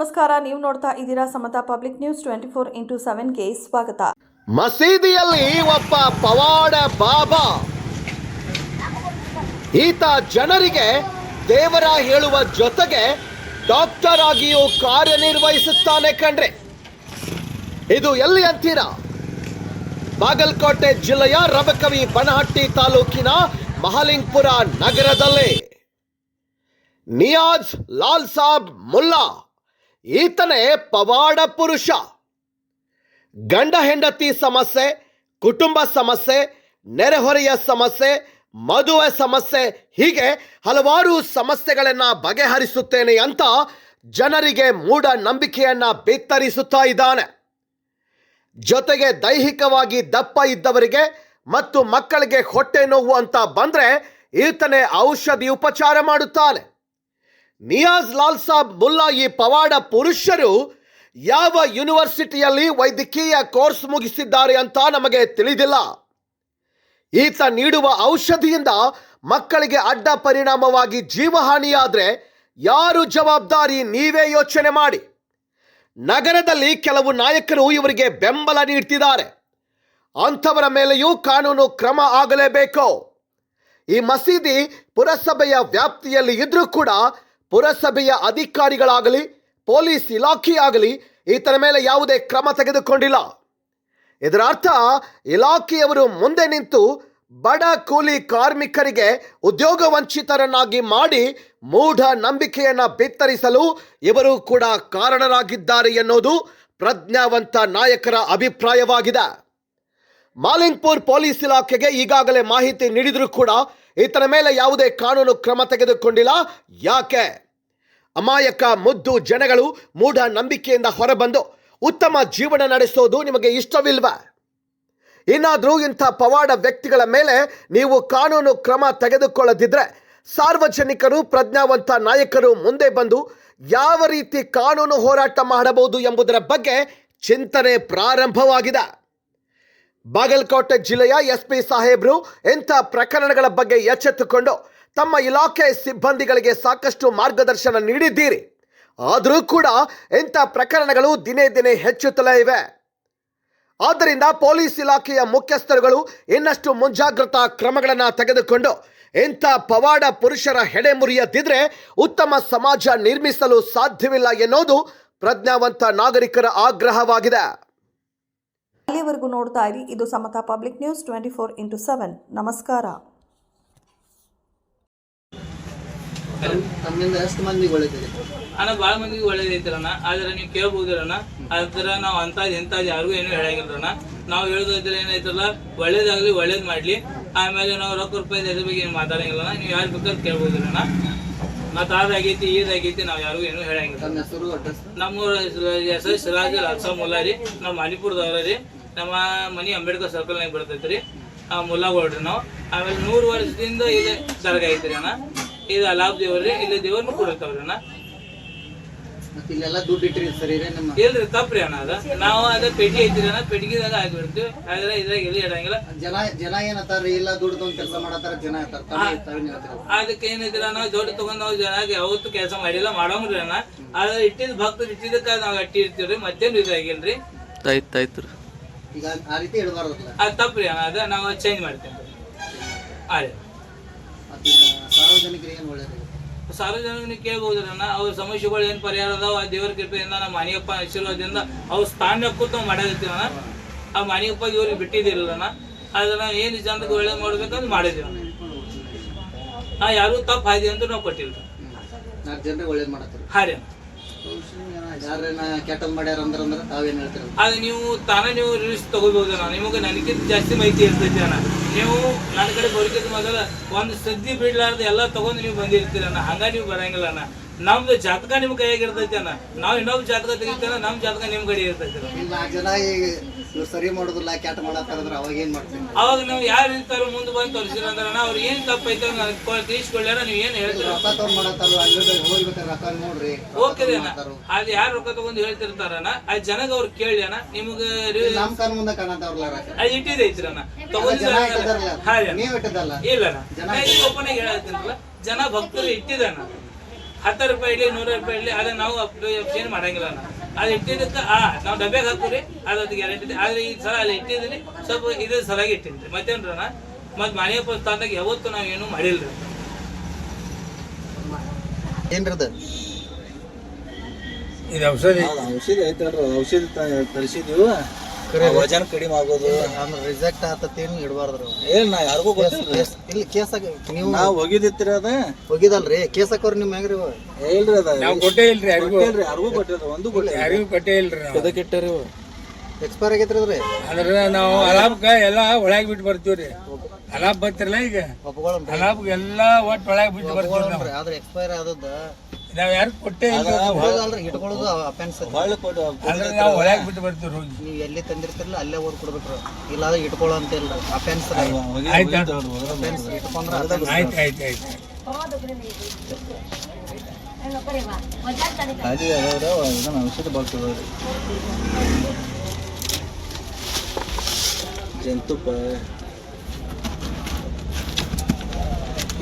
ನಮಸ್ಕಾರ. ನೀವು ನೋಡ್ತಾ ಇದ್ದೀರಾ Samata public news twenty four into ಸೆವೆನ್ಗೆ ಸ್ವಾಗತ. ಮಸೀದಿಯಲ್ಲಿ ಒಬ್ಬ ಪವಾಡ ಬಾಬಾ. ಈತ ಜನರಿಗೆ ದೇವರ ಹೇಳುವ ಜೊತೆಗೆ ಡಾಕ್ಟರ್ ಆಗಿಯೂ ಕಾರ್ಯನಿರ್ವಹಿಸುತ್ತಾನೆ ಕಂಡ್ರೆ ಇದು ಎಲ್ಲಿ ಅಂತೀರಾ? ಬಾಗಲಕೋಟೆ ಜಿಲ್ಲೆಯ ರಬಕವಿ ಬನಹಟ್ಟಿ ತಾಲೂಕಿನ ಮಹಾಲಿಂಗ್ಪುರ ನಗರದಲ್ಲಿ. ನಿಯಾಜ್ ಲಾಲ್ ಸಾಬ್ ಮುಲ್ಲಾ. ಈತನೇ ಪವಾಡ ಪುರುಷ. ಗಂಡ ಹೆಂಡತಿ ಸಮಸ್ಯೆ, ಕುಟುಂಬ ಸಮಸ್ಯೆ, ನೆರೆಹೊರೆಯ ಸಮಸ್ಯೆ, ಮದುವೆ ಸಮಸ್ಯೆ, ಹೀಗೆ ಹಲವಾರು ಸಮಸ್ಯೆಗಳನ್ನು ಬಗೆಹರಿಸುತ್ತೇನೆ ಅಂತ ಜನರಿಗೆ ಮೂಢ ನಂಬಿಕೆಯನ್ನ ಬಿತ್ತರಿಸುತ್ತಾ ಇದ್ದಾನೆ. ಜೊತೆಗೆ ದೈಹಿಕವಾಗಿ ದಪ್ಪ ಇದ್ದವರಿಗೆ ಮತ್ತು ಮಕ್ಕಳಿಗೆ ಹೊಟ್ಟೆ ನೋವು ಅಂತ ಬಂದ್ರೆ ಈತನೇ ಔಷಧಿ ಉಪಚಾರ ಮಾಡುತ್ತಾನೆ. ನಿಯಾಜ್ ಲಾಲ್ ಸಾಬ್ ಮುಲ್ಲಾ ಈ ಪವಾಡ ಪುರುಷರು ಯಾವ ಯೂನಿವರ್ಸಿಟಿಯಲ್ಲಿ ವೈದ್ಯಕೀಯ ಕೋರ್ಸ್ ಮುಗಿಸಿದ್ದಾರೆ ಅಂತ ನಮಗೆ ತಿಳಿದಿಲ್ಲ. ಈತ ನೀಡುವ ಔಷಧಿಯಿಂದ ಮಕ್ಕಳಿಗೆ ಅಡ್ಡ ಪರಿಣಾಮವಾಗಿ ಜೀವಹಾನಿಯಾದರೆ ಯಾರು ಜವಾಬ್ದಾರಿ ನೀವೇ ಯೋಚನೆ ಮಾಡಿ. ನಗರದಲ್ಲಿ ಕೆಲವು ನಾಯಕರು ಇವರಿಗೆ ಬೆಂಬಲ ನೀಡ್ತಿದ್ದಾರೆ. ಅಂಥವರ ಮೇಲೆಯೂ ಕಾನೂನು ಕ್ರಮ ಆಗಲೇಬೇಕು. ಈ ಮಸೀದಿ ಪುರಸಭೆಯ ವ್ಯಾಪ್ತಿಯಲ್ಲಿ ಇದ್ರೂ ಕೂಡ ಪುರಸಭೆಯ ಅಧಿಕಾರಿಗಳಾಗಲಿ, ಪೊಲೀಸ್ ಇಲಾಖೆಯಾಗಲಿ ಈತನ ಮೇಲೆ ಯಾವುದೇ ಕ್ರಮ ತೆಗೆದುಕೊಂಡಿಲ್ಲ. ಇದರರ್ಥ, ಇಲಾಖೆಯವರು ಮುಂದೆ ನಿಂತು ಬಡ ಕೂಲಿ ಕಾರ್ಮಿಕರಿಗೆ ಉದ್ಯೋಗ ವಂಚಿತರನ್ನಾಗಿ ಮಾಡಿ ಮೂಢ ನಂಬಿಕೆಯನ್ನು ಬಿತ್ತರಿಸಲು ಇವರು ಕೂಡ ಕಾರಣರಾಗಿದ್ದಾರೆ ಎನ್ನುವುದು ಪ್ರಜ್ಞಾವಂತ ನಾಯಕರ ಅಭಿಪ್ರಾಯವಾಗಿದೆ. ಮಾಲಿಂಗ್ಪುರ್ ಪೊಲೀಸ್ ಇಲಾಖೆಗೆ ಈಗಾಗಲೇ ಮಾಹಿತಿ ನೀಡಿದರೂ ಕೂಡ ಈತನ ಮೇಲೆ ಯಾವುದೇ ಕಾನೂನು ಕ್ರಮ ತೆಗೆದುಕೊಂಡಿಲ್ಲ. ಯಾಕೆ? ಅಮಾಯಕ ಮುದ್ದು ಜನಗಳು ಮೂಢ ನಂಬಿಕೆಯಿಂದ ಹೊರಬಂದು ಉತ್ತಮ ಜೀವನ ನಡೆಸೋದು ನಿಮಗೆ ಇಷ್ಟವಿಲ್ವ? ಇನ್ನಾದರೂ ಇಂಥ ಪವಾಡ ವ್ಯಕ್ತಿಗಳ ಮೇಲೆ ನೀವು ಕಾನೂನು ಕ್ರಮ ತೆಗೆದುಕೊಳ್ಳದಿದ್ದರೆ ಸಾರ್ವಜನಿಕರು, ಪ್ರಜ್ಞಾವಂತ ನಾಯಕರು ಮುಂದೆ ಬಂದು ಯಾವ ರೀತಿ ಕಾನೂನು ಹೋರಾಟ ಮಾಡಬಹುದು ಎಂಬುದರ ಬಗ್ಗೆ ಚಿಂತನೆ ಪ್ರಾರಂಭವಾಗಿದೆ. ಬಾಗಲಕೋಟೆ ಜಿಲ್ಲೆಯ ಎಸ್ ಪಿ ಸಾಹೇಬ್ರು ಇಂಥ ಪ್ರಕರಣಗಳ ಬಗ್ಗೆ ಎಚ್ಚೆತ್ತುಕೊಂಡು ತಮ್ಮ ಇಲಾಖೆ ಸಿಬ್ಬಂದಿಗಳಿಗೆ ಸಾಕಷ್ಟು ಮಾರ್ಗದರ್ಶನ ನೀಡಿದ್ದೀರಿ. ಆದರೂ ಕೂಡ ಇಂಥ ಪ್ರಕರಣಗಳು ದಿನೇ ದಿನೇ ಹೆಚ್ಚುತ್ತಲೇ ಇವೆ. ಆದ್ದರಿಂದ ಪೊಲೀಸ್ ಇಲಾಖೆಯ ಮುಖ್ಯಸ್ಥರುಗಳು ಇನ್ನಷ್ಟು ಮುಂಜಾಗ್ರತಾ ಕ್ರಮಗಳನ್ನು ತೆಗೆದುಕೊಂಡು ಇಂಥ ಪವಾಡ ಪುರುಷರ ಹೆಡೆ ಮುರಿಯದಿದ್ರೆ ಉತ್ತಮ ಸಮಾಜ ನಿರ್ಮಿಸಲು ಸಾಧ್ಯವಿಲ್ಲ ಎನ್ನುವುದು ಪ್ರಜ್ಞಾವಂತ ನಾಗರಿಕರ ಆಗ್ರಹವಾಗಿದೆ. ಅಲ್ಲಿವರೆಗೂ ನೋಡ್ತಾ ಇರಿ ಇದು Samata public news twenty four into seven. ನಮಸ್ಕಾರ. ತಮ್ಮಿಂದ ಎಷ್ಟು ಮಂದಿಗೆ ಒಳ್ಳೇದಿದೆ? ಅಣ್ಣ ಭಾಳ ಮಂದಿಗೆ ಒಳ್ಳೇದೈತಿರಣ್ಣ ಆದ್ರೆ ನೀವು ಕೇಳ್ಬೋದಿರಣ್ಣ ಆದ್ರ ನಾವು ಅಂತಾಜ್ ಇಂತಾಜ್ ಯಾರಿಗೂ ಏನು ಹೇಳಂಗಿಲ್ಲರಣ್ಣ ನಾವು ಹೇಳೋದಿದ್ರೆ ಏನೈತಲ್ಲ ಒಳ್ಳೇದಾಗ್ಲಿ ಒಳ್ಳೇದ್ ಮಾಡ್ಲಿ. ಆಮೇಲೆ ನಾವು ರೊಕ್ಕ ರೂಪಾಯಿ ಅದ್ರ ಬಗ್ಗೆ ಏನು ಮಾತಾಡಂಗಿಲ್ಲಣ್ಣ ನೀವು ಯಾರು ಬೇಕಾದ್ರೆ ಕೇಳ್ಬೋದಿರಣ್ಣ ಮತ್ತೆ ಅದಾಗೈತಿ ಇದಾಗೈತಿ ನಾವು ಯಾರಿಗೂ ಏನು ಹೇಳಂಗಿಲ್ಲ. ತಮ್ಮ ಹೆಸರು ಅಡ್ರೆಸ್? ನಮ್ಮ ಹೆಸರು ಸಿರಾಜ್ ಅಲ್ಸಾ ಮುಲ್ಲಾ ರೀ ನಾವು ಮಣಿಪುರದವ್ರ ರೀ. ನಮ್ಮ ಮನಿ ಅಂಬೇಡ್ಕರ್ ಸರ್ಕಲ್ನಾಗ ಆ ರೀ ಮುಲ್ಲಾಗೌಡ್ರಿ ನಾವು. ಆಮೇಲೆ ನೂರು ವರ್ಷದಿಂದ ಇದೆ ದರ್ಗಾ ಐತ್ರಿ ಅಣ್ಣ. ಇದು ಅಲಾಬ್ ದೇವ್ರಿ ಇಲ್ಲಿ ದೇವ್ರನ್ನ ಕೂಡಿರ್ತಾವ್ರಿ ಅಣ್ಣ. ಮತ್ತೆ ಇಲ್ಲೆಲ್ಲ ದುಡ್ಡು ಇಟ್ಟಿರಿ ಸರಿ ರೀ ನಿಮ್ಮ ಇಲ್ರಿ ತಪ್ಪ್ರಿ ಅಣ್ಣ ಅದ. ನಾವು ಅದ ಪೆಟ್ಟಿಗೆ ಐತಿರಿ ಅಣ್ಣ. ಪೆಟ್ಟಿಗೆದಾಗ ಹಾಕಿಬಿಡ್ತೀವಿ ಆದ್ರೆ ಇದ್ರಾಗ ಎಲ್ಲಿ ಇಡಂಗಿಲ್ಲ. ಜನ ಜನ ಏನತ್ತಾರ ಇಲ್ಲ ದುಡ್ಡು ತಗೊಂಡ್ ಕೆಲಸ ಮಾಡತ್ತಾರ ಜನ ಅದಕ್ಕೆ ಏನೈತಿಲ್ಲ ನಾವು ದೊಡ್ಡ ತಗೊಂಡ್ ನಾವು ಜನಾಗ ಯಾವತ್ತು ಕೆಲಸ ಮಾಡಿಲ್ಲ ಮಾಡೋಂಗ್ರಿ ಅಣ್ಣ. ಆದ್ರೆ ಇಟ್ಟಿದ್ ಭಕ್ತರು ಇಟ್ಟಿದ್ದಕ್ಕ ನಾವು ಅಟ್ಟಿ ಇರ್ತೀವ್ರಿ ಮತ್ತೇನು ಇದಾಗಿಲ್ರಿ? ಈಗ ಆ ರೀತಿ ಇಡಬಾರ್ದಲ್ಲ? ಅದು ತಪ್ಪು ಅದ ನಾವು ಚೇಂಜ್ ಮಾಡ್ತೇವೆ. ಆ ರೀ ಮತ್ತೆ ಸಾರ್ವಜನಿಕರಿಗೆ ಏನು ಒಳ್ಳೇದಿದೆ ಸಾರ್ವಜನಿಕರಿಗೆ ಕೇಳ್ಬೋದ್ರನ್ನ ಅವ್ರ ಸಮಸ್ಯೆಗಳು ಏನು ಪರಿಹಾರ ಅದಾವ ಆ ದೇವ್ರ ಕೃಪೆಯಿಂದ ನಮ್ಮ ಮನೆಯಪ್ಪ ಆಶೀರ್ವಾದದಿಂದ ಅವ್ರ ಸ್ಥಾನ ತಾವು ನಾವು ಮಾಡಾಕತ್ತೀವಣ್ಣ ಆ ಮನೆಯಪ್ಪ ಇವ್ರಿಗೆ ಬಿಟ್ಟಿದ್ದಿರಲ್ಲಣ್ಣ ಅದನ್ನ ಏನು ಜನಕ್ಕೆ ಒಳ್ಳೆ ಮಾಡ್ಬೇಕಂದ್ರೆ ಮಾಡಿದ್ವಿ ನಾ ಯಾರು ತಪ್ಪು ಹಾದಿ ಅಂತ ನಾವು ಕೊಟ್ಟಿಲ್ಲ. ನಾಲ್ಕು ಜನರಿಗೆ ಒಳ್ಳೇದು ಮಾಡತ್ತಾರ. ಹಾ ರೀ ಯಾರೇನ ಕೆಟ್ಟದ್ ಮಾಡ್ಯಾರ ಅಂದ್ರ ಅಂದ್ರ ತಾವೇನ್ ಹೇಳ್ತೀರ? ಅದು ನೀವು ತಾನೇ ನೀವು ರಿಲೀಸ್ ತಗೋಬಹುದಲ್ಲ ನಿಮಗೆ ನನಗಿಂತ ಜಾಸ್ತಿ ಮಾಹಿತಿ ಇರ್ತೈತಿ ಅಣ್ಣ. ನೀವು ನನ್ನ ಕಡೆ ಬರೋಕ್ಕಿಂತ ಮೊದಲ ಒಂದು ಸದ್ದಿ ಬಿಡ್ಲಾರ್ದು ಎಲ್ಲ ತಗೊಂಡು ನೀವು ಬಂದಿರ್ತೀರಣ್ಣ ಹಂಗ ನೀವು ಬರಂಗಿಲ್ಲ ಅಣ್ಣ. ನಮ್ದು ಜಾತಕ ನಿಮ್ ಕೈಯಾಗ ಇರ್ತೈತಿ ಅಣ್ಣ. ನಾವ್ ಇನ್ನೊಬ್ಬ ಜಾತಕ ತೆಗಿತಾನ ನಮ್ ಜಾತಕ ನಿಮ್ ಕಡೆ ಇರ್ತೈತಿ ಅಣ್ಣ. ಈಗ ನಾಲ್ಕು ಜನ ಈಗ ಇವ್ರು ಸರಿ ಮಾಡೋದಿಲ್ಲ ಕ್ಯಾಟ್ ಮಾಡತ್ತಾರ ಅವಾಗ ಏನ್ ಮಾಡ್ತೀನಿ ಅವಾಗ ನಾವು ಯಾರು ಇರ್ತಾರ ಮುಂದೆ ಬಂದು ತೋರಿಸಿರ ಅಂದ್ರೆ ಅವ್ರು ಏನ್ ತಪ್ಪೈತ ನನಗೆ ತಿಳಿಸ್ಕೊಳ್ಳಾರ ನೀವು ಏನು ಹೇಳ್ತೀರ? ರೊಕ್ಕ ತಗೊಂಡ್ ಮಾಡತ್ತಾರ ಅಲ್ಲಿ ಹೋಗ್ಬೇಕಾರೆ ರೊಕ್ಕ ನೋಡ್ರಿ. ಓಕೆ ಅಣ್ಣ. ಅದು ಯಾರು ರೊಕ್ಕ ತಗೊಂಡು ಹೇಳ್ತಿರ್ತಾರಣ್ಣ ಆ ಜನಗ ಅವ್ರು ಕೇಳಿ ಅಣ್ಣ ನಿಮ್ಗೆ ನಮ್ ಕಣ್ ಮುಂದೆ ಕಾಣತ್ತಾವ್ರಲ್ಲ ರೊಕ್ಕ ಅದು ಇಟ್ಟಿದೈತ್ರಿ ಅಣ್ಣ ಜನ ತಗೊಂಡಿಲ್ಲ ಇಟ್ಟಿದಾರಲ್ಲ ಹಾ ರೀ ಅಣ್ಣ. ನೀವ್ ಇಲ್ಲ ಓಪನ್ ಆಗಿ ಹೇಳತ್ತೀನಲ್ಲ ಜನ ಭಕ್ತರು ಇಟ್ಟಿದಣ್ಣ ಹತ್ತು ರೂಪಾಯಿ ಇರಲಿ ನೂರು ರೂಪಾಯಿ ಇರಲಿ ಅದನ್ನ ನಾವು ಚೇಂಜ್ ಮಾಡಂಗಿಲ್ಲ ನಾವು ಅದು ಇಟ್ಟಿದ್ದಕ್ಕೆ ಆ ನಾವು ಡಬ್ಬ್ಯಾಗ ಹಾಕೋರಿ ಅದೊಂದು ಗ್ಯಾರಂಟಿ ಇದೆ. ಆದ್ರೆ ಈ ಸಲ ಅಲ್ಲಿ ಇಟ್ಟಿದ್ದೀನಿ ಸ್ವಲ್ಪ ಇದ್ರ ಸಲಾಗಿ ಇಟ್ಟಿದ್ರಿ ಮತ್ತೇನ್ರ ಮತ್ತೆ ಮನೆಯ ಸ್ಥಾನದಾಗ ಯಾವತ್ತೂ ನಾವು ಏನು ಮಾಡಿಲ್ರಿ. ಏನ್ರದ ಇದು ಔಷಧಿ. ಔಷಧಿ ಐತಲ್ರಿ ಔಷಧಿ ತರಿಸಿದೀವಿ? ವಜನ್ ಕಡಿಮೆ ಆಗೋದು. ಅಂದ್ರೆ ರಿಜೆಕ್ಟ್ ಆತತ್ತೇನು ಇಡಬಾರ್ದು ಏನ್ ನಾ ಯಾರಿಗೂ ಗೊತ್ತಿಲ್ಲ. ಇಲ್ಲಿ ಕೇಸಾಗ ನೀವು ನಾವು ಹೋಗಿದ್ದಿತ್ರಿ ಅದ? ಹೋಗಿದಲ್ರಿ ಕೇಸ್ ಹಾಕೋರಿ ನಿಮ್ ಹೆಂಗ್ರಿ ಇಲ್ರಿ ಅದ. ನಾವು ಕೊಟ್ಟೆ ಇಲ್ರಿ ಯಾರಿಗೂ. ಕೊಟ್ಟಿಲ್ರಿ ಯಾರಿಗೂ ಕೊಟ್ಟಿಲ್ಲ ಒಂದು ಕೊಟ್ಟೆ ಯಾರಿಗೂ ಕೊಟ್ಟೇ ಇಲ್ರಿ ಅದಕ್ಕೆ ಇಟ್ಟರಿ ಎಕ್ಸ್ಪೈರ್ ಆಗೈತ್ರಿ ಅದ್ರಿ? ನಾವು ಅಲಾಬ್ಕ ಎಲ್ಲ ಒಳಗೆ ಬಿಟ್ಟು ಬರ್ತೀವ್ರಿ ಅಲಾಬ್ ಬರ್ತಿರಲ್ಲ ಈಗ? ಅಲಾಬ್ಗೆ ಅಲಾಬ್ ಎಲ್ಲ ಒಟ್ಟು ಒಳಗೆ ಬಿಟ್ಟು ಬರ್ತೀವಿ ಆದ್ರೆ ಎಕ್ಸ್ಪೈರ್ ಆದದ್ದ ನಾವ್ ಯಾರು ಕೊಟ್ಟೆ ಇಟ್ಕೊಳ್ಳೋದು ಅಫೆನ್ಸ್ ಹೊಳ್ಳಿ ಕೊಟ್ಟು ಅಂದ್ರೆ ನಾವು ಒಳಗೆ ಬಿಟ್ಟು ಬರ್ತೀವಿ ಹೋಗಿ. ನೀವು ಎಲ್ಲಿ ತಂದಿರ್ತಿರಲ್ಲ ಅಲ್ಲೇ ಓದ್ ಕೊಡ್ಬೇಕ್ರ. ಇಲ್ಲ ಇಟ್ಕೊಳ್ಳೋ ಅಂತ ಇಲ್ಲ. ಅಪೆನ್ಸ್ ಆಯ್ತು ಇಟ್ಕೊಂಡ್ರ ಆಯ್ತು. ಆಯ್ತು ಔಷಧಿ ಬರ್ತದ ಜಂತುಪ್ಪ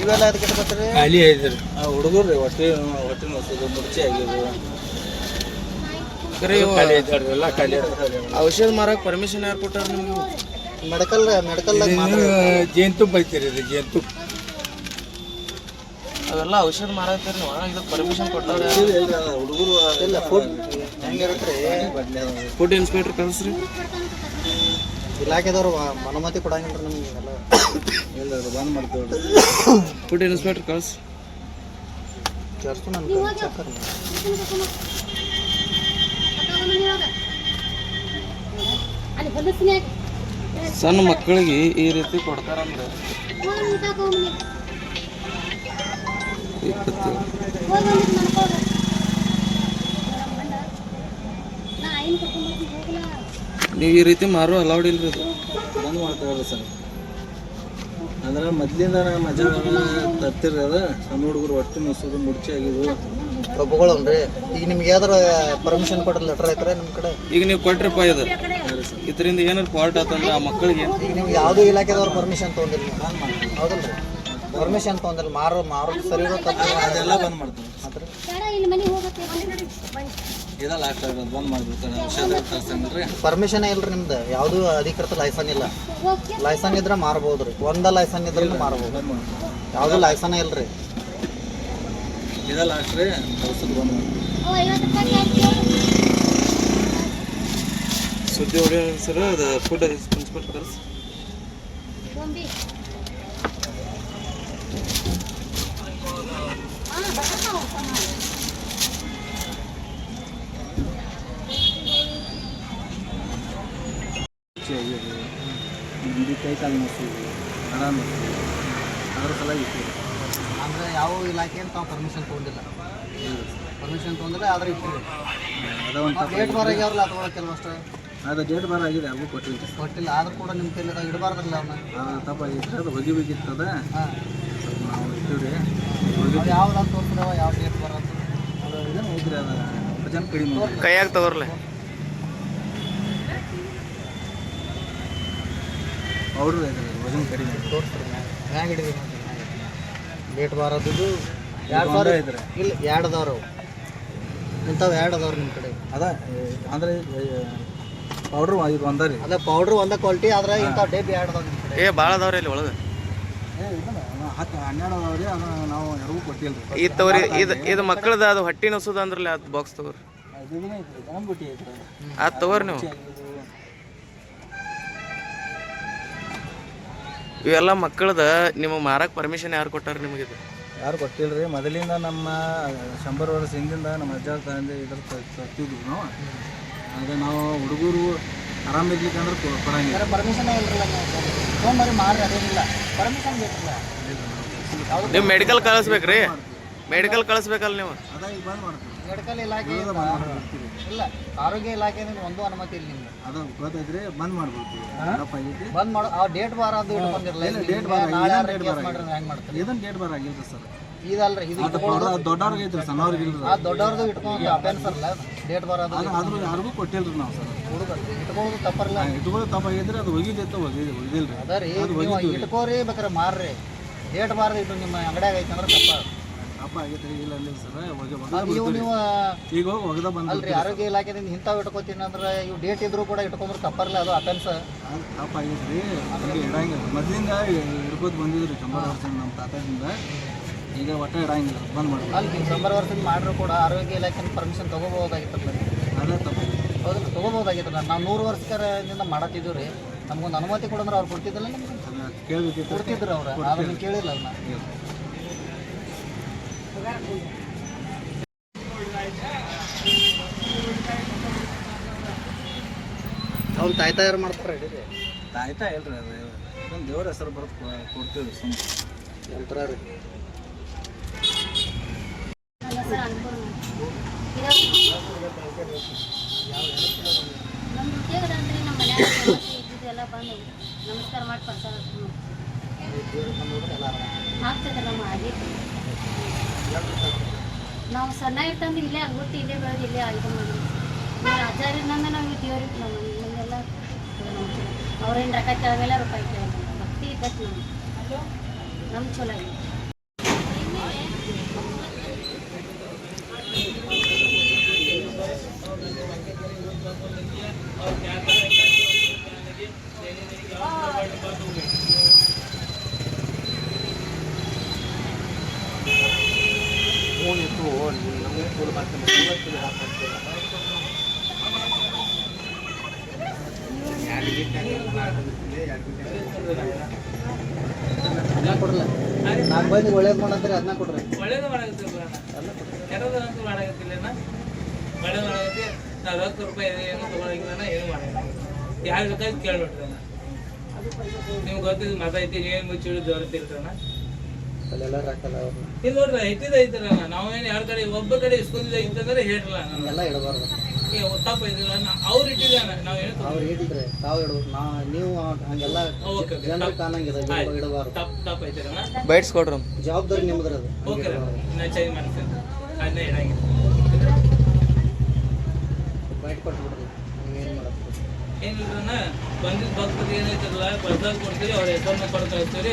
ಇವೆಲ್ಲ ಅದಕ್ಕೆ ಬರ್ತಾರೆ ಖಾಲಿ ಐತ್ರಿ. ಆ ರೀ ಹೊಟ್ಟೆ ಹೊಟ್ಟೆ ನೋಸೋದು ಮುರ್ಚಿ ಆಗಿದ್ದು ಖಾಲಿ ಐತ್ರಿ ಎಲ್ಲ ಖಾಲಿ. ಔಷಧ ಮಾರಕ್ಕೆ ಪರ್ಮಿಷನ್ ಯಾರು ಕೊಟ್ಟಾರ ನಿಮ್ಗೆ? ಮೆಡಿಕಲ್ ಮೆಡಿಕಲ್ ಜೇನ್ತುಪ್ಪ ಜೇನುತುಪ್ಪ ಐತ್ರಿ ಇದು ಜೇನುತುಪ್ಪ. ಅವೆಲ್ಲ ಔಷಧ ಮಾರಾಕ್ತೀರಿ ನೀವು ಇದಕ್ಕೆ ಪರ್ಮಿಷನ್ ಕೊಟ್ಟಾರ ಹುಡುಗರು ಇಲ್ಲ ಫುಡ್ ಹೆಂಗಿರುತ್ತೆ ಫುಡ್ ಇನ್ಸ್ಪೆಕ್ಟರ್ ಕಳಿಸ್ರಿ. ಇಲಾಖೆದವ್ರು ಅನುಮತಿ ಕೊಡಂಗಿಲ್ಲ ನಮ್ಗೆ ಎಲ್ಲ ಇಲ್ಲ ಅದು ಬಂದ್ ಮಾಡ್ತೇವ್ರಿ ಫುಡ್ ಇನ್ಸ್ಪೆಕ್ಟರ್ ಕಳ್ಸಿ. ನನ್ನ ಚಕ್ಕರ್ ಸಣ್ಣ ಮಕ್ಕಳಿಗೆ ಈ ರೀತಿ ಕೊಡ್ತಾರಂದ್ರೆ. ಇಪ್ಪತ್ತು ನಾ ನೀವು ಈ ರೀತಿ ಮಾರು ಅಲೌಡ್ ಇಲ್ರಿ ಇದು ಬಂದ್ ಸರ್. ಅಂದ್ರೆ ಮೊದ್ಲಿಂದ ಮಜಾ ತತ್ತಿರದ ಅದ. ಸಣ್ಣ ಹುಡುಗರು ಹೊಟ್ಟೆ ನೋಸೋದು ಮುಡ್ಚಿ ಆಗಿದ್ವು ರೀ ಈಗ ನಿಮ್ಗೆ ಯಾವ್ದಾರ ಪರ್ಮಿಷನ್ ಕೊಟ್ಟ ಲೆಟರ್ ಐತ್ರ ನಿಮ್ಮ ಕಡೆ? ಈಗ ನೀವು ಕೊಟ್ರಿಪ್ಪ ಇದು. ಇದರಿಂದ ಏನಾರು ಫಾಲ್ಟ್ ಆತಂದ್ರೆ ಆ ಮಕ್ಕಳಿಗೆ. ಈಗ ನಿಮ್ಗೆ ಯಾವುದೋ ಇಲಾಖೆದವ್ರು ಪರ್ಮಿಷನ್ ತೊಗೊಂಡಿಲ್ಲ ಹೌದಲ್ರಿ. ಪರ್ಮಿಷನ್ ತೊಗೊಂಡಿಲ್ಲ. ಮಾರೋ ಮಾರೋದು ಸರಿ ಇರೋ ತಪ್ಪು ಅದೆಲ್ಲ ಬಂದ್ ಮಾಡ್ತೇವೆ. ಬಂದ್ ಮಾಡ್ಬಿಡ್ತಾರೆ. ಔಷಧ ಪರ್ಮಿಷನ್ ಇಲ್ರಿ ನಿಮ್ದು. ಯಾವುದು ಅಧಿಕೃತ ಲೈಸನ್ ಇಲ್ಲ. ಲೈಸನ್ ಇದ್ರೆ ಮಾರ್ಬೋದ್ರಿ ಒಂದ ಲೈಸನ್ ಇದ್ರೆ ಮಾರ್ಬೋದು. ಯಾವುದು ಲೈಸನ್ ಇಲ್ರಿ. ರೀ ಔಷಧ ಬಂದ್ ಸುದ್ದಿ ಸರ್ ಅದು ಫುಡ್ ಪ್ರಿನ್ಸಿಪಲ್ ಕರ್ಸ್. ಮುಡ್ಚಿ ಆಗ್ಯದ ಹಿಂದಿ ಕೈ ಕಾಲು ನೋಸೋದು ನಡ ನೋಸೋದು ಅದ್ರ ಸಲುವಾಗಿ ಇತ್ತು ಅಂದರೆ ಯಾವ ಇಲಾಖೆ ತಾವು ಪರ್ಮಿಷನ್ ತೊಗೊಂಡಿಲ್ಲ. ಪರ್ಮಿಷನ್ ತೊಗೊಂಡಿಲ್ಲ ಆದ್ರೆ ಇತ್ತು ಅದ ಒಂದು ಡೇಟ್ ಬಾರ್ ಆಗ್ಯಾವ್ರಲ್ಲ ಅಥವಾ ಕೆಲವಷ್ಟು? ಅದು ಡೇಟ್ ಬಾರ್ ಆಗಿದೆ ಅವು ಕೊಟ್ಟಿಲ್ಲ. ಕೊಟ್ಟಿಲ್ಲ ಆದ್ರೂ ಕೂಡ ನಿಮ್ಮ ಕೈಲಿ ಇಡಬಾರ್ದಲ್ಲ ಅವನ್ನ ತಪ್ಪ ತಪ್ಪಾಗಿದ್ರೆ ಅದು ಹೊಗಿಬೇಕಿತ್ತದ ಹಾಂ. ಸ್ವಲ್ಪ ನಾವು ಇಟ್ಟಿವ್ರಿ ಯಾವ್ದು ಅಂತ ಯಾವ ಡೇಟ್ ಬರೋದು ಅದು ಇದನ್ನ ಐತ್ರಿ ಅದು ಭಜನ್ ಕಡಿಮೆ. ಕೈಯಾಗ ತಗೋರ್ಲೆ. ಅದು ವಜನ್ ಕಡಿಮೆ ಐತ್ರಿ. ತೋರಿಸ್ರಿ ಹ್ಯಾಂಗೆ ಹಿಡಿದಿ ಡೇಟ್ ಬರೋದು ಎರಡು ಸಾವಿರ ಐತ್ರಿ ಇಲ್ಲ ಎರಡು ಅದಾವ್ರಿ ಅವು ಇಂಥವು ಎರಡು ಅದಾವ್ರಿ ನಿಮ್ಮ ಕಡೆ. ಅದ ಅಂದರೆ ಪೌಡ್ರ್ ಇದು ಒಂದ ರೀ? ಅದೇ ಪೌಡ್ರ್ ಒಂದೇ ಕ್ವಾಲಿಟಿ ಆದ್ರೆ ಇಂಥ ಡೇಬ್ ಎರಡು ಅದಾವ ನಿಮ್ಮ ಕಡೆ. ಏ ಭಾಳ ಅದಾವ್ರಿ ಇಲ್ಲಿ ಒಳಗೆ. ಹತ್ತು ಹನ್ನೆರಡು ನಾವು ಯಾರಿಗೂ ಕೊಟ್ಟಿಲ್ರಿ ಇದು ತಗೋರಿ ಇದು ಇದು ಮಕ್ಕಳದ ಅದು ಹೊಟ್ಟಿ ನಸೋದು ಅಂದ್ರಲ್ಲ ಅದು ಬಾಕ್ಸ್ ತಗೋರಿ. ಅದು ತಗೋರಿ ನೀವು. ಇವೆಲ್ಲ ಮಕ್ಕಳದ ನಿಮಗೆ ಮಾರಕ್ಕೆ ಪರ್ಮಿಷನ್ ಯಾರು ಕೊಟ್ಟಾರ ನಿಮಗೆ ಇದು? ಯಾರು ಕೊಟ್ಟಿಲ್ರಿ. ಮೊದಲಿಂದ ನಮ್ಮ ಶಂಬರ್ ವರ್ಷ ಹಿಂದಿಂದ ನಮ್ಮ ಅಜ್ಜ ತಂದೆ ಇದ್ರ ತರ್ತಿದ್ವಿ ನಾವು. ಆದರೆ ನಾವು ಹುಡುಗರು ಆರಾಮಿರ್ಲಿಕ್ಕೆ ಅಂದ್ರೆ ಕೊಡಂಗಿಲ್ಲ. ಪರ್ಮಿಷನ್ ಇಲ್ರಲ್ಲ ಮಾಡ್ರಿ ಅದೇನಿಲ್ಲ ಪರ್ಮಿಷನ್ ಬೇಕಿಲ್ಲ. ನೀವು ಮೆಡಿಕಲ್ ಕಳಿಸ್ಬೇಕ್ರಿ. ಮೆಡಿಕಲ್ ಕಳಿಸ್ಬೇಕಲ್ಲ ನೀವು? ಅದ ಈಗ ಬಂದ್ ಮಾಡ್ತೀವಿ. ಮೆಡಿಕಲ್ ಇಲಾಖೆ ಇಲ್ಲ ಆರೋಗ್ಯ ಇಲಾಖೆಯಿಂದ ಒಂದು ಅನುಮತಿ ಇಲ್ಲ ನಿಮ್ಗೆ. ಅದು ಗೊತ್ತೈತ್ರಿ ಬಂದ್ ಮಾಡ್ಬೋದು ಬಂದ್ ಮಾಡೋ ಆ ಡೇಟ್ ಬಾರ್ ಅದು ಇಟ್ಕೊಂಡಿರಲ್ಲ ಇಲ್ಲ, ಬಾರ ಡೇಟ್ ಬಾರ ಹೆಂಗ್ ಮಾಡ್ತೀರಿ? ಇದನ್ನ ಡೇಟ್ ಬಾರ ಆಗಿಲ್ಲ ಸರ್. ಇದಲ್ರಿ ಇದು ದೊಡ್ಡವ್ರಿಗೆ ಐತ್ರಿ ಸಣ್ಣವ್ರಿಗೆ ಇಲ್ರಿ ಆ ದೊಡ್ಡವ್ರದ್ದು ಇಟ್ಕೊಂಡು ಅಪೆನ್ಸ್ ಅಲ್ಲ ಡೇಟ್ ಬಾರ ಅದು ಅದು ಯಾರಿಗೂ ಕೊಟ್ಟಿಲ್ರಿ ನಾವು ಸರ್. ಇಟ್ಕೊಳ್ಳೋದು ತಪ್ಪರಲ್ಲ. ತಪ್ಪ ಇದ್ರೆ ಅದು ಒಗಿದೈತೆ ಒಗಿದ್ ಒಗಿದಿಲ್ರಿ. ಅದ ರೀ ಇಟ್ಕೋರಿ ಬೇಕಾರೆ ಮಾರ್ರಿ. ಡೇಟ್ ಬಾರ್ದು ಇಟ್ಟು ನಿಮ್ಮ ಅಂಗಡಿಯಾಗ ಐತಂದ್ರೆ ಅಂದ್ರೆ ತಪ್ಪ ಪಾಪ ಆಗೈತೆ ಇಲ್ಲ ಇಲ್ಲ ಸರ್. ನೀವು ಈಗ ಹೋಗಿ ಒಗದ ಬಂದ ಅಲ್ರಿ ಆರೋಗ್ಯ ಇಲಾಖೆದಿಂದ ಇಂಥವು ಇಟ್ಕೋತೀನಿ ಅಂದ್ರೆ ಇವು ಡೇಟ್ ಇದ್ರು ಕೂಡ ಇಟ್ಕೊಂಡ್ರೆ ತಪ್ಪರ್ಲ ಅದು ಅಫೆನ್ಸ್ ಪಾಪ ಆಗೈತ್ರಿ ಅದಕ್ಕೆ ಇಡಂಗಿಲ್ಲ. ಮೊದಲಿಂದ ಹಿಡ್ಕೋತ ಬಂದಿದ್ರಿ ಚಂಬರ್ ವರ್ಷ ನಮ್ಮ ತಾತದಿಂದ. ಈಗ ಒಟ್ಟ ಇಡಂಗಿಲ್ಲ ಬಂದ್ ಮಾಡಿ ಅಲ್ಲಿ ಶಂಬರ್ ವರ್ಷದ ಮಾಡ್ರು ಕೂಡ ಆರೋಗ್ಯ ಇಲಾಖೆ ಪರ್ಮಿಷನ್ ತೊಗೋಬೋದಾಗಿತ್ತಲ್ಲ ಅದೇ ತಪ್ಪು. ಹೌದು ತೊಗೋಬೋದಾಗಿತ್ತಲ್ಲ ನಾವು ನೂರು ವರ್ಷದಿಂದ ಮಾಡತ್ತಿದ್ದೀವಿ ರೀ ನಮ್ಗೊಂದು ಅನುಮತಿ ಕೊಡಂದ್ರೆ ಅವ್ರು ಕೊಡ್ತಿದ್ದಿಲ್ಲ ನಿಮ್ಗೆ? ಕೊಡ್ತಿದ್ರು ಅವ್ರು. ಕೇಳಿಲ್ಲ ಅದನ್ನ ಅವ್ನು ತಾಯಿ ತಾಯಾರು ಮಾಡ್ತಾರೆ ಹಿಡೀರಿ ತಾಯಿ ಇಲ್ರಿ ಅದು. ಒಂದು ದೇವ್ರ ಹೆಸರು ಬರೆದು ಕೊಡ್ತೀವಿ ಸುಮ್ಮನೆ ಯಂತ್ರ ರೀ ನಮ್ಮ ನಮ್ಮ ನಮಸ್ಕಾರ ಮಾಡಿ ಪ್ರಸಾದ ಆಗ್ತದೆ ನಮ್ಮ ಆಗೈತಿ ನಾವು ಸಣ್ಣ ಇರ್ತಂದ್ರೆ ಇಲ್ಲೇ ಆಗ್ಬಿಟ್ಟು ಇಲ್ಲೇ ಬೆಳೆದು ಇಲ್ಲೇ ಇದು ಮಾಡಿದ್ವಿ. ನೀವು ಆಚಾರ್ಯನಂದ ನಾವು ದೇವ್ರಿಗೆ ನಮ್ಮ ನಮಗೆಲ್ಲ ಅವ್ರೇನು ರೊಕ್ಕ ಕೇಳಂಗಿಲ್ಲ ರೂಪಾಯಿ ಕೇಳಂಗಿಲ್ಲ ಭಕ್ತಿ ಇದ್ದಕ್ಕೆ ನಮ್ಮ ನಮ್ಮ ಚಲೋ ಐತಿ ಅದನ್ನ ಕೊಡ್ರಲ್ಲ ನಾಲ್ಕು ಬಂದು ಒಳ್ಳೇದು ಮಾಡಂತಾರೆ ಅದನ್ನ ಕೊಡ್ರಿ. ಒಳ್ಳೇದು ಮಾಡಾಕತ್ತಿಲ್ಲ ಕೆಟ್ಟದಂತೂ ಮಾಡಾಕತ್ತಿಲ್ಲ ಒಳ್ಳೇದು ಮಾಡಾಕತ್ತಿ ರೊಕ್ಕ ರೂಪಾಯಿ ಏನು ತಗೊಳಂಗಿಲ್ಲ ಏನು ಮಾಡಂಗಿಲ್ಲ. ಯಾರು ಬೇಕಾದ್ರೆ ಕೇಳ್ಬಿಟ್ರಣ್ಣ. ನಿಮ್ಗೆ ಗೊತ್ತಿದ್ದು ಮಾತಾಯ್ತಿ ಏನು ಮುಚ್ಚಿಡು ದೊರೆತಿರ್ತಾನ ಅಲ್ಲೆಲ್ಲ ಹಾಕಲ್ಲ ಅವ್ರನ್ನ ಇಲ್ಲಿ ನೋಡ್ರಿ ಐತಿದ ಐತಿರಲ್ಲ ನಾವೇನು ಯಾರ ಕಡೆ ಒಬ್ಬ ಕಡೆ ಇಸ್ಕೊಂಡಿದ್ದ ಐತಂದ್ರೆ ಹೇಳ್ರಲ್ಲ ಎಲ್ಲ ಇಡಬಾರ್ದು. ತಪ್ಪ ಐತಿಲ್ಲ ಅವ್ರು ಇಟ್ಟಿದ್ದಾನ ನಾವೇನು ಅವ್ರು ಹೇಳಿದ್ರೆ ತಾವು ಇಡ್ಬೇಕು ನಾ ನೀವು ಹಂಗೆಲ್ಲ ಓಕೆ ಜನರು ಕಾಣಂಗಿಲ್ಲ ಇಡ- ಇಡಬಾರ್ದು. ತಪ್ಪು ತಪ್ಪು ಐತಿರಲ್ಲ ಬೈಟ್ಸ್ ಕೊಡ್ರಿ ಜವಾಬ್ದಾರಿ ನಿಮ್ದ್ರ ಅದು ಓಕೆ ನಾನು ಚೇಂಜ್ ಮಾಡ್ತೀನಿ. ಅದನ್ನೇ ಇಡಂಗಿಲ್ಲ. ಬೈಟ್ ಕೊಟ್ಬಿಡ್ರಿ. ನೀವೇನು ಮಾಡಕ್ಕೆ ಏನಿಲ್ಲಣ್ಣ ಬಂದಿದ್ದ ಭಕ್ತರಿಗೆ ಏನೈತಲ್ಲ ಬರ್ದಾಗ ಕೊಡ್ತೀರಿ ಅವ್ರ ಹೆಸರನ್ನ ಕೊಡ್ತಾ ಕಳಿಸ್ತೀರಿ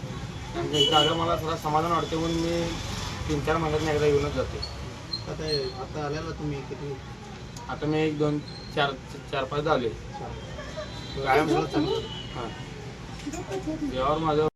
आणि इथं आलं मला थोडा समाधान वाटते म्हणून मी तीन चार महिन्यात एकदा येऊनच जाते आता आता आल्याला तुम्ही किती? आता मी एक दोन चार चार पाच झाले. कायम हां. देवावर माझं